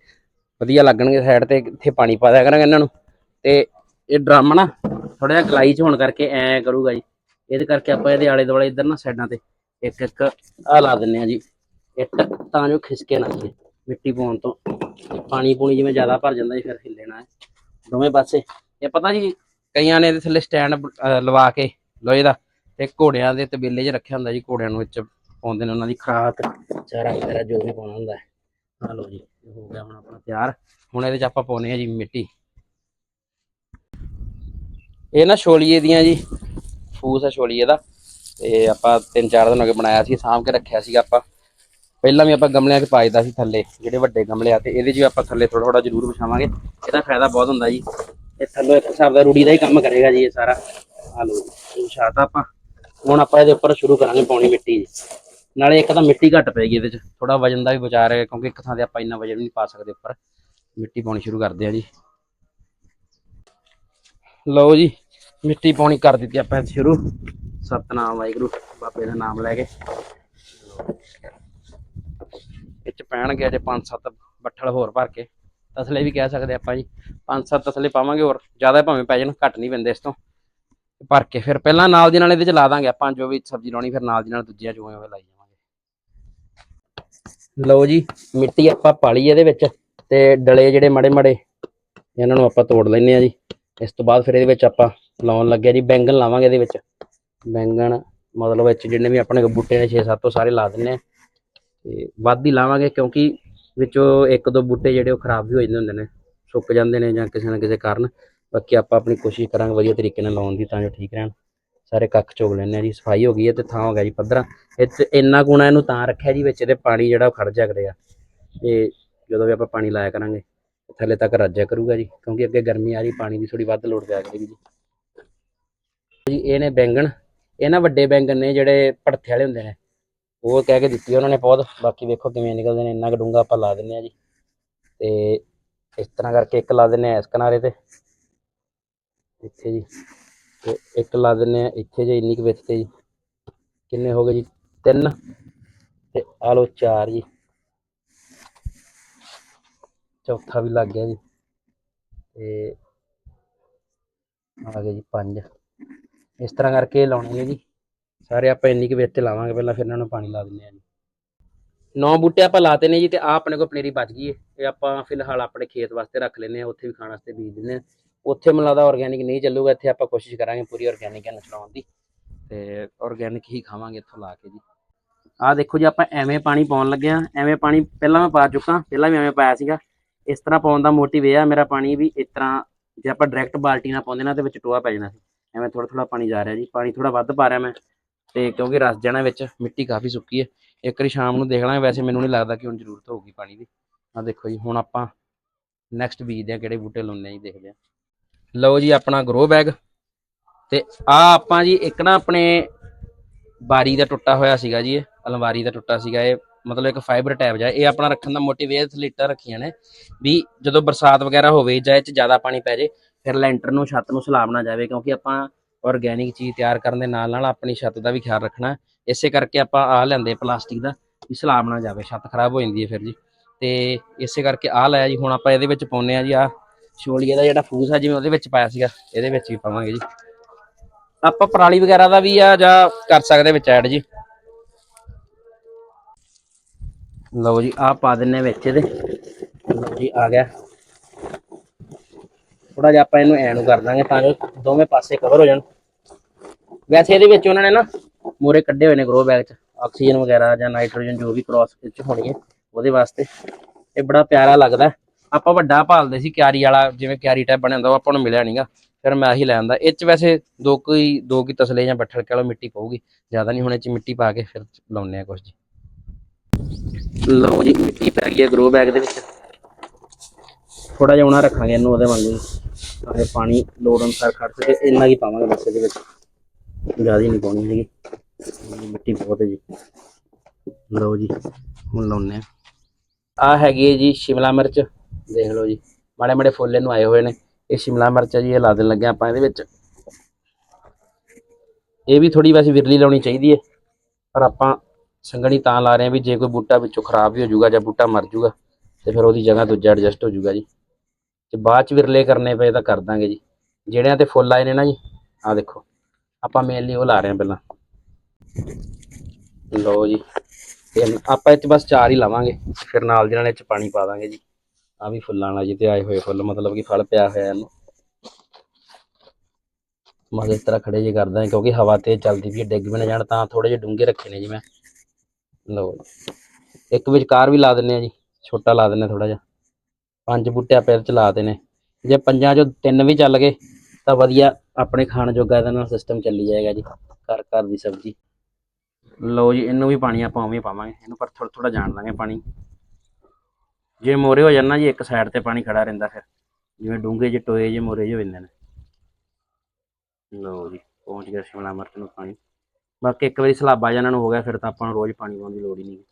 ਵਧੀਆ ਲੱਗਣਗੇ ਸਾਈਡ ਤੇ, ਇੱਥੇ ਪਾਣੀ ਪਾ ਦਿਆ ਕਰਾਂਗੇ ਇਹਨਾਂ ਨੂੰ। ਤੇ ਇਹ ਡਰਮ ਨਾ ਥੋੜਾ ਜਿਹਾ ਗਲਾਈ ਚ ਹੋਣ ਕਰਕੇ ਐ ਕਰੂਗਾ ਜੀ। ਇਹਦੇ ਕਰਕੇ ਆਪਾਂ ਇਹਦੇ ਆਲੇ ਦੁਆਲੇ ਇੱਧਰ ਨਾ ਸਾਈਡਾਂ ਤੇ ਇੱਕ ਇੱਕ ਆ ਲਾ ਦਿੰਨੇ ਆ ਜੀ। ਇੱਟ ਤਾਂ ਜੋ ਖਿਸਕੇ ਨਾ ਜੀ ਮਿੱਟੀ ਪਾਉਣ ਤੋਂ। ਪਾਣੀ ਪੂਣੀ ਜਿਵੇਂ ਜ਼ਿਆਦਾ ਭਰ ਜਾਂਦਾ ਜੀ, ਫਿਰ ਹਿੱਲਣਾ ਹੈ ਦੋਵੇਂ ਪਾਸੇ। ਇਹ ਪਤਾ ਜੀ, ਕਈਆਂ ਨੇ ਇਹਦੇ ਥੱਲੇ ਸਟੈਂਡ ਲਵਾ ਕੇ ਲੋਹੇ ਦਾ ਤੇ ਘੋੜਿਆਂ ਦੇ ਤਬੇਲੇ 'ਚ ਰੱਖਿਆ ਹੁੰਦਾ ਜੀ, ਘੋੜਿਆਂ ਨੂੰ ਵਿੱਚ ਪਾਉਂਦੇ ਨੇ ਉਹਨਾਂ ਦੀ ਖੁਰਾਕ, ਚਾਰਾ ਵਗੈਰਾ ਜੋ ਵੀ ਪਾਉਣਾ ਹੁੰਦਾ। ਆ ਲਓ ਜੀ ਹੋ ਗਿਆ ਹੁਣ ਆਪਣਾ ਤਿਆਰ। ਹੁਣ ਇਹਦੇ 'ਚ ਆਪਾਂ ਪਾਉਨੇ ਆ ਜੀ ਮਿੱਟੀ। ਇਹ ਨਾ ਛੋਲੀਏ ਦੀਆਂ ਜੀ, ਫੂਸ ਹੈ ਛੋਲੀਏ ਦਾ। ਤੇ ਆਪਾਂ ਤਿੰਨ ਚਾਰ ਦਿਨ ਹੋ ਗਏ ਬਣਾਇਆ ਸੀ, ਸਾਂਭ ਕੇ ਰੱਖਿਆ ਸੀਗਾ ਆਪਾਂ। ਪਹਿਲਾਂ ਵੀ ਆਪਾਂ ਗਮਲਿਆਂ 'ਚ ਪਾਈਦਾ ਸੀ ਥੱਲੇ, ਜਿਹੜੇ ਵੱਡੇ ਗਮਲੇ ਆ, ਤੇ ਇਹਦੇ 'ਚ ਵੀ ਆਪਾਂ ਥੱਲੇ ਥੋੜਾ ਥੋੜਾ ਜ਼ਰੂਰ ਵਿਛਾਵਾਂਗੇ। ਇਹਦਾ ਫਾਇਦਾ ਬਹੁਤ ਹੁੰਦਾ ਜੀ। ਇਹ ਥੱਲੋਂ ਇੱਕ ਹਿਸਾਬ ਦਾ ਰੂੜੀ ਦਾ ਹੀ ਕੰਮ ਕਰੇਗਾ ਜੀ ਇਹ ਸਾਰਾ। ਆ ਲਓ ਵਿਛਾਤਾ ਆਪਾਂ। ਹੁਣ ਆਪਾਂ ਇਹਦੇ ਉੱਪਰ ਸ਼ੁਰੂ ਕਰਾਂਗੇ ਪਾਉਣੀ ਮਿੱਟੀ ਨਾਲੇ ਇੱਕ ਤਾਂ ਮਿੱਟੀ ਘੱਟ ਪਏਗੀ ਇਹਦੇ 'ਚ। ਥੋੜਾ ਵਜਨ ਦਾ ਵੀ ਬਚਾ ਰਹੇ, ਕਿਉਂਕਿ ਇੱਕ ਥਾਂ ਤੇ ਆਪਾਂ ਇੰਨਾ ਵਜਨ ਵੀ ਨਹੀਂ ਪਾ ਸਕਦੇ ਉੱਪਰ। ਮਿੱਟੀ ਪਾਉਣੀ ਸ਼ੁਰੂ ਕਰਦੇ ਆ ਜੀ। ਲਓ ਜੀ, ਮਿੱਟੀ ਪਾਉਣੀ ਕਰ ਦਿੱਤੀ ਆਪਾਂ ਸ਼ੁਰੂ। ਸਤਨਾਮ ਵਾਹਿਗੁਰੂ, ਬਾਬੇ ਦਾ ਨਾਮ ਲੈ ਕੇ। ਇਹ ਚ ਪੈਣਗੇ ਅਜੇ ਪੰਜ ਸੱਤ ਬੱਠਲ ਹੋਰ ਭਰ ਕੇ। ਤਸਲੇ ਵੀ ਕਹਿ ਸਕਦੇ ਆਪਾਂ ਜੀ। ਪੰਜ ਸੱਤ ਤਸਲੇ ਪਾਵਾਂਗੇ ਹੋਰ, ਜ਼ਿਆਦਾ ਭਾਵੇਂ ਪੈ ਜਾਣ, ਘੱਟ ਨਹੀਂ ਪੈਂਦੇ ਇਸ ਤੋਂ। ਭਰ ਕੇ ਫਿਰ ਪਹਿਲਾਂ ਨਾਲ ਦੀ ਨਾਲ ਇਹਦੇ ਚ ਲਾ ਦਾਂਗੇ ਆਪਾਂ, ਜੋ ਵੀ ਸਬਜ਼ੀ ਲਾਉਣੀ ਫਿਰ ਨਾਲ ਦੀ ਨਾਲ ਦੂਜੀਆਂ ਚੋਵੇਂ ਹੋਏ ਲਾਈ ਜਾਵਾਂਗੇ। ਲਓ ਜੀ, ਮਿੱਟੀ ਆਪਾਂ ਪਾਲੀ ਇਹਦੇ ਵਿੱਚ ਤੇ ਡਲੇ ਜਿਹੜੇ ਮੜੇ ਮੜੇ, ਇਹਨਾਂ ਨੂੰ ਆਪਾਂ ਤੋੜ ਲੈਨੇ ਆ ਜੀ। ਇਸ ਤੋਂ ਬਾਅਦ ਫਿਰ ਇਹਦੇ ਵਿੱਚ ਆਪਾਂ ਲਾਉਣ ਲੱਗਿਆ ਜੀ, ਬੈਂਗਣ ਲਾਵਾਂਗੇ ਇਹਦੇ ਵਿੱਚ। ਬੈਂਗਣ, ਮਤਲਬ ਵਿੱਚ ਜਿੰਨੇ ਵੀ ਆਪਣੇ ਕੋਲ ਬੂਟੇ ਨੇ 6-7 ਤੋਂ ਸਾਰੇ ਲਾ ਦਿੰਨੇ ਆ। ਤੇ ਵੱਧ ਹੀ ਲਾਵਾਂਗੇ ਕਿਉਂਕਿ ਵਿੱਚੋਂ ਇੱਕ ਦੋ ਬੂਟੇ ਜਿਹੜੇ ਉਹ ਖਰਾਬ ਵੀ ਹੋ ਜਾਂਦੇ ਹੁੰਦੇ ਨੇ, ਸੁੱਕ ਜਾਂਦੇ ਨੇ ਜਾਂ ਕਿਸੇ ਨਾ ਕਿਸੇ ਕਾਰਨ। ਬਾਕੀ ਆਪਾਂ ਆਪਣੀ ਕੋਸ਼ਿਸ਼ ਕਰਾਂਗੇ ਵਧੀਆ ਤਰੀਕੇ ਨਾਲ ਲਾਉਣ ਦੀ ਤਾਂ ਜੋ ਠੀਕ ਰਹਿਣ। ਸਾਰੇ ਕੱਖ ਚੋਗ ਲੈਣੇ ਆ ਜੀ, ਸਫ਼ਾਈ ਹੋ ਗਈ ਹੈ ਤੇ ਥਾਂ ਹੋ ਗਿਆ ਜੀ ਪੱਧਰਾ। ਇੱਥੇ ਇੰਨਾ ਗੁਣਾ ਇਹਨੂੰ ਤਾਂ ਰੱਖਿਆ ਜੀ ਵਿੱਚ, ਇਹਦੇ ਪਾਣੀ ਜਿਹੜਾ ਉਹ ਖੜ ਜਾ ਕਰੇਗਾ ਤੇ ਜਦੋਂ ਵੀ ਆਪਾਂ ਪਾਣੀ ਲਾਇਆ ਕਰਾਂਗੇ, ਥੱਲੇ ਤੱਕ ਰੱਜਿਆ ਕਰੂਗਾ ਜੀ। ਕਿਉਂਕਿ ਅੱਗੇ ਗਰਮੀ ਆ ਰਹੀ, ਪਾਣੀ ਦੀ ਥੋੜੀ ਵੱਧ ਲੋੜ ਪਿਆ ਕਰੇਗੀ ਜੀ। ਜੀ, ਇਹ ਨੇ ਬੈਂਗਣ ਇਹ ਨਾ ਵੱਡੇ ਬੈਂਗਣ ਨੇ ਜਿਹੜੇ ਭੜਥੇ ਵਾਲੇ ਹੁੰਦੇ ਨੇ। ਉਹ ਕਹਿ ਕੇ ਦਿੱਤੀ ਉਹਨਾਂ ਨੇ ਬਹੁਤ। ਬਾਕੀ ਵੇਖੋ ਕਿਵੇਂ ਨਿਕਲਦੇ ਨੇ। ਇੰਨਾ ਕੁ ਡੂੰਘਾ ਆਪਾਂ ਲਾ ਦਿੰਨੇ ਆ ਜੀ। ਤੇ ਇਸ ਤਰ੍ਹਾਂ ਕਰਕੇ ਇੱਕ ਲਾ ਦਿੰਨੇ ਆ ਇਸ ਕਿਨਾਰੇ ਤੇ। ਇੱਥੇ ਜੀ। ਤੇ ਇੱਕ ਲਾ ਦਿੰਨੇ ਆ ਇੱਥੇ ਜੇ ਇੰਨੀ ਕੁ ਵਿੱਚ ਤੇ ਜੀ। ਕਿੰਨੇ ਹੋ ਗਏ ਜੀ? ਤਿੰਨ। ਤੇ ਆ ਲਓ ਚਾਰ ਜੀ। ਚੌਥਾ ਵੀ ਲੱਗ ਗਿਆ ਜੀ। ਤੇ ਆ ਗਏ ਜੀ ਪੰਜ। ਇਸ ਤਰ੍ਹਾਂ ਕਰਕੇ ਲਾਉਣੇ ਨੇ ਜੀ। ਸਾਰੇ ਆਪਾਂ ਇੰਨੀ ਕੁ ਵਿੱਚ ਤੇ ਲਾਵਾਂਗੇ, ਪਹਿਲਾਂ ਫਿਰ ਇਹਨਾਂ ਨੂੰ ਪਾਣੀ ਲਾ ਦਿੰਨੇ ਆ ਜੀ। ਨੌ ਬੂਟੇ ਆਪਾਂ ਲਾਤੇ ਨੇ ਜੀ ਤੇ ਆ ਆਪਣੇ ਕੋਲ ਪਨੀਰੀ ਬਚ ਗਈ ਹੈ ਇਹ ਆਪਾਂ ਫਿਲਹਾਲ ਆਪਣੇ ਖੇਤ ਵਾਸਤੇ ਰੱਖ ਲੈਨੇ ਆ ਉੱਥੇ ਵੀ ਖਾਣ ਵਾਸਤੇ ਬੀਜ ਦਿੰਨੇ ਆ ਉੱਥੇ ਮੈਨੂੰ ਲੱਗਦਾ ਆਰਗੈਨਿਕ ਨਹੀਂ ਚੱਲੂਗਾ, ਇੱਥੇ ਆਪਾਂ ਕੋਸ਼ਿਸ਼ ਕਰਾਂਗੇ ਪੂਰੀ ਆਰਗੈਨਿਕ ਇਹਨੂੰ ਚਲਾਉਣ ਦੀ। ਤੇ ਆਰਗੈਨਿਕ ਹੀ ਖਾਵਾਂਗੇ ਇੱਥੋਂ ਲਾ ਕੇ ਜੀ। ਆਹ ਦੇਖੋ ਜੀ ਆਪਾਂ ਐਵੇਂ ਪਾਣੀ ਪਾਉਣ ਲੱਗੇ ਆ ਐਵੇਂ ਪਾਣੀ ਪਹਿਲਾਂ ਮੈਂ ਪਾ ਚੁੱਕਾ, ਪਹਿਲਾਂ ਵੀ ਐਵੇਂ ਪਾਇਆ ਸੀਗਾ। ਇਸ ਤਰ੍ਹਾਂ ਪਾਉਣ ਦਾ ਮੋਟਿਵ ਇਹ ਆ, ਮੇਰਾ ਪਾਣੀ ਵੀ ਇਸ ਤਰ੍ਹਾਂ ਜੇ ਆਪਾਂ ਡਾਇਰੈਕਟ ਬਾਲਟੀ ਨਾਲ ਪਾਉਂਦੇ ਨਾ ਤੇ ਵਿੱਚ ਟੋਆ ਪੈ ਜਾਣਾ ਸੀ। ਐਵੇਂ ਥੋੜਾ ਥੋੜਾ ਪਾਣੀ ਜਾ ਰਿਹਾ ਜੀ, ਪਾਣੀ ਥੋੜਾ ਵੱਧ ਪਾ ਰਿਹਾ ਮੈਂ, ਤੇ ਕਿਉਂਕਿ ਰਸ ਜਾਣਾ ਵਿੱਚ, ਮਿੱਟੀ ਕਾਫੀ ਸੁੱਕੀ ਹੈ। ਇੱਕ ਵਾਰੀ ਸ਼ਾਮ ਨੂੰ ਦੇਖ ਲਾਂਗੇ, ਵੈਸੇ ਮੈਨੂੰ ਨਹੀਂ ਲੱਗਦਾ ਕਿ ਹੁਣ ਜ਼ਰੂਰਤ ਹੋਊਗੀ ਪਾਣੀ ਦੀ। ਆ ਦੇਖੋ ਜੀ, ਹੁਣ ਆਪਾਂ ਨੈਕਸਟ ਬੀਜਦੇ ਆ ਕਿਹੜੇ ਬੂਟੇ ਲਾਉਣੇ ਆ ਜੀ, ਦੇਖਦੇ ਆ ਲਓ ਜੀ, ਆਪਣਾ ਗਰੋ ਬੈਗ ਤੇ ਆ ਆਪਾਂ ਜੀ, ਇੱਕ ਨਾ ਆਪਣੇ ਬਾਰੀ ਦਾ ਟੁੱਟਾ ਹੋਇਆ ਸੀਗਾ ਜੀ, ਇਹ ਅਲਮਾਰੀ ਦਾ ਟੁੱਟਾ ਸੀਗਾ, ਇਹ ਮਤਲਬ ਇੱਕ ਫਾਈਬਰ ਟੈਪ ਜਿਹਾ, ਇਹ ਆਪਣਾ ਰੱਖਣ ਦਾ ਮੋਟਿਵ ਇਹ ਸਲੀਟਾਂ ਰੱਖੀਆਂ ਨੇ ਵੀ ਜਦੋਂ ਬਰਸਾਤ ਵਗੈਰਾ ਹੋਵੇ ਜਾਂ ਇਹ ਚ ਜ਼ਿਆਦਾ ਪਾਣੀ ਪੈ ਜੇ ਫਿਰ ਲੈਂਟਰ ਨੂੰ, ਛੱਤ ਨੂੰ ਸਲਾਬ ਨਾ ਜਾਵੇ, ਕਿਉਂਕਿ ਆਪਾਂ ਆਰਗੈਨਿਕ ਚੀਜ਼ ਤਿਆਰ ਕਰਨ ਦੇ ਨਾਲ ਨਾਲ ਆਪਣੀ ਛੱਤ ਦਾ ਵੀ ਖਿਆਲ ਰੱਖਣਾ। ਇਸੇ ਕਰਕੇ ਆਪਾਂ ਆ ਲੈਂਦੇ ਪਲਾਸਟਿਕ ਦਾ, ਵੀ ਸਲਾਬ ਨਾ ਜਾਵੇ, ਛੱਤ ਖਰਾਬ ਹੋ ਜਾਂਦੀ ਹੈ ਫਿਰ ਜੀ। ਤੇ ਇਸੇ ਕਰਕੇ ਆ ਲਾਇਆ ਜੀ, ਹੁਣ ਆਪਾਂ ਇਹਦੇ ਵਿੱਚ ਪਾਉਨੇ ਆ ਜੀ ਆ ਛੋਲੀਏ ਦਾ ਜਿਹੜਾ ਫੂਸ ਆ, ਜਿਵੇਂ ਉਹਦੇ ਵਿੱਚ ਪਾਇਆ ਸੀਗਾ, ਇਹਦੇ ਵਿੱਚ ਵੀ ਪਾਵਾਂਗੇ ਜੀ। ਆਪਾਂ ਪਰਾਲੀ ਵਗੈਰਾ ਦਾ ਵੀ ਆ, ਜਾਂ ਕਰ ਸਕਦੇ ਵਿੱਚ ਐਡ ਜੀ। ਲਓ ਜੀ ਆ ਪਾ ਦਿੰਨੇ ਵਿੱਚ ਇਹਦੇ। ਲਓ ਜੀ, ਆ ਗਿਆ। ਥੋੜਾ ਜਿਹਾ ਆਪਾਂ ਇਹਨੂੰ ਐ ਨੂੰ ਕਰ ਦਾਂਗੇ ਤਾਂ ਜੋ ਦੋਵੇਂ ਪਾਸੇ ਕਵਰ ਹੋ ਜਾਣ। ਵੈਸੇ ਇਹਦੇ ਵਿੱਚ ਉਹਨਾਂ ਨੇ ਨਾ ਮੂਰੇ ਕੱਢੇ ਹੋਏ ਨੇ ਗਰੋ ਬੈਗ 'ਚ ਆਕਸੀਜਨ ਵਗੈਰਾ ਜਾਂ ਨਾਈਟ੍ਰੋਜਨ ਜੋ ਵੀ ਕ੍ਰਾਸ ਵਿੱਚ ਹੋਣੀ ਹੈ, ਉਹਦੇ ਵਾਸਤੇ। ਇਹ ਬੜਾ ਪਿਆਰਾ ਲੱਗਦਾ ਆਪਾਂ ਵੱਡਾ ਭਾਲਦੇ ਸੀ ਕਿਆਰੀ ਵਾਲਾ, ਜਿਵੇਂ ਕਿਆਰੀ ਟਾਈਪ ਬਣਿਆ ਹੁੰਦਾ, ਉਹ ਆਪਾਂ ਨੂੰ ਮਿਲਿਆ ਨਹੀਂਗਾ ਫਿਰ ਮੈਂ ਆਹੀ ਲੈ ਆਂਦਾ। ਇਹ 'ਚ ਵੈਸੇ ਦੋ ਕੋਈ ਦੋ ਕੀ ਤਸਲੇ ਜਾਂ ਬੱਠਲ ਕੇ ਲਓ, ਮਿੱਟੀ ਪਊਗੀ। ਜ਼ਿਆਦਾ ਨਹੀਂ ਹੁਣ ਇਹ 'ਚ ਮਿੱਟੀ ਪਾ ਕੇ ਫਿਰ ਲਾਉਨੇ ਆ ਕੁਝ ਜੀ। ਲਓ ਜੀ, ਮਿੱਟੀ ਪੈ ਗਈ ਹੈ ਗਰੋ ਬੈਗ ਦੇ ਵਿੱਚ। ਥੋੜਾ ਜਿਹਾ ਉਹਨਾਂ ਰੱਖਾਂਗੇ ਇਹਨੂੰ ਉਹਦੇ ਵਾਂਗੂ। ਤਾਂ ਪਾਣੀ, ਲੋੜ ਅਨੁਸਾਰ ਖੜ ਸਕੇ। ਇੰਨਾ ਹੀ ਪਾਵਾਂਗੇ ਬਸ ਇਹਦੇ ਵਿੱਚ। ਜ਼ਿਆਦਾ ਹੀ ਨਹੀਂ ਪਾਉਣੀ ਹੈਗੀ। ਮਿੱਟੀ ਬਹੁਤ ਹੈ ਜੀ। ਲਓ ਜੀ, ਹੁਣ ਲਾਉਨੇ ਆ ਆ ਹੈਗੀ ਹੈ ਜੀ ਸ਼ਿਮਲਾ ਮਿਰਚ। ਦੇਖ ਲਓ ਜੀ। ਮਾੜੇ ਮਾੜੇ ਫੁੱਲ ਇਹਨੂੰ ਆਏ ਹੋਏ ਨੇ। ਇਹ ਸ਼ਿਮਲਾ ਮਿਰਚ ਹੈ ਜੀ, ਇਹ ਲਾ ਦੇਣ ਲੱਗੇ ਆਪਾਂ ਇਹਦੇ ਵਿੱਚ। ਇਹ ਵੀ ਥੋੜੀ ਵੈਸੇ ਵਿਰਲੀ ਲਾਉਣੀ ਚਾਹੀਦੀ ਹੈ। ਪਰ ਆਪਾਂ ਸੰਗਣੀ ਤਾਂ ਲਾ ਰਹੇ ਹਾਂ ਵੀ ਜੇ ਕੋਈ ਬੂਟਾ ਵਿੱਚੋਂ ਖਰਾਬ ਵੀ ਹੋ ਜਾਊਗਾ ਜਾਂ ਬੂਟਾ ਮਰ ਜਾਊਗਾ, ਤੇ ਫਿਰ ਉਹਦੀ ਜਗ੍ਹਾ ਦੂਜਾ ਐਡਜਸਟ ਹੋ ਜਾਊਗਾ ਜੀ। ਤੇ ਬਾਅਦ ਚ ਵਿਰਲੇ ਕਰਨੇ ਪਏ ਤਾਂ ਕਰ ਦਾਂਗੇ ਜੀ। ਜਿਹੜਿਆਂ ਤੇ ਫੁੱਲ ਆਏ ਨੇ ਨਾ ਜੀ, ਆਹ ਦੇਖੋ। ਆਪਾਂ ਮੇਨਲੀ ਉਹ ਲਾ ਰਹੇ ਹਾਂ ਪਹਿਲਾਂ। ਲਓ ਜੀ। ਤੇ ਆਪਾਂ ਇਹ 'ਚ ਬਸ ਚਾਰ ਹੀ ਲਾਵਾਂਗੇ। ਫਿਰ ਨਾਲ ਦੀ ਨਾਲ ਇਹ 'ਚ ਪਾਣੀ ਪਾ ਦਾਂਗੇ ਜੀ। ਆ ਵੀ ਫੁੱਲਾਂ ਵਾਲਾ ਜੀ, ਤੇ ਆਏ ਹੋਏ ਫੁੱਲ, ਮਤਲਬ ਕਿ ਫਲ ਪਿਆ ਹੋਇਆ ਇਹਨੂੰ। ਮਜ਼ੇ ਇਸ ਤਰ੍ਹਾਂ ਖੜੇ ਜੇ ਕਰਦਾ ਕਿਉਂਕਿ ਹਵਾ ਤੇ ਚੱਲਦੀ ਵੀ ਡਿੱਗ ਵੀ ਨਾ ਜਾਣ, ਤਾਂ ਥੋੜੇ ਜਿਹੇ ਡੂੰਘੇ ਰੱਖੇ ਨੇ ਜੀ ਮੈਂ। ਲਓ ਜੀ। ਇੱਕ ਵਿਚਕਾਰ ਵੀ ਲਾ ਦਿੰਨੇ ਆ ਜੀ, ਛੋਟਾ ਲਾ ਦਿੰਨੇ ਥੋੜਾ ਜਿਹਾ। ਪੰਜ ਬੂਟੇ ਆਪਾਂ ਇਹਦੇ ਚ ਲਾ ਦੇਣੇ ਜੇ ਪੰਜਾਂ ਚੋਂ ਤਿੰਨ ਵੀ ਚੱਲ ਗਏ ਤਾਂ ਵਧੀਆ ਆਪਣੇ ਖਾਣ ਜੋਗਾ ਇਹਦਾ ਨਾਲ ਸਿਸਟਮ ਚੱਲੀ ਜਾਏਗਾ ਜੀ ਘਰ ਘਰ ਦੀ ਸਬਜ਼ੀ। ਲਓ ਜੀ ਇਹਨੂੰ ਵੀ ਪਾਣੀ ਆਪਾਂ ਉਵੇਂ ਪਾਵਾਂਗੇ। ਇਹਨੂੰ ਪਰ ਥੋੜਾ ਥੋੜਾ ਜਾਣ ਦਾਂਗੇ ਪਾਣੀ। ਜੇ ਮੋਰੇ ਹੋ ਜਾਣਾ ਜੀ ਇੱਕ ਸਾਈਡ ਤੇ ਪਾਣੀ ਖੜਾ ਰਹਿੰਦਾ ਫਿਰ। ਜਿਵੇਂ ਡੂੰਘੇ ਜਿਹੇ ਟੋਏ ਜਿਹੇ ਮੋਰੇ ਜਿਹੇ ਹੋ ਜਾਂਦੇ ਨੇ। ਲਓ ਜੀ ਪਹੁੰਚ ਗਿਆ ਸ਼ਿਮਲਾ ਮਿਰਚ ਨੂੰ ਪਾਣੀ। ਬਾਕੀ ਇੱਕ ਵਾਰੀ ਸਲਾਬਾ ਜਾਂ ਇਹਨਾਂ ਨੂੰ ਹੋ ਗਿਆ ਫਿਰ ਤਾਂ ਆਪਾਂ ਨੂੰ ਰੋਜ਼ ਪਾਣੀ ਪਾਉਣ ਦੀ ਲੋੜ ਹੀ ਨਹੀਂ।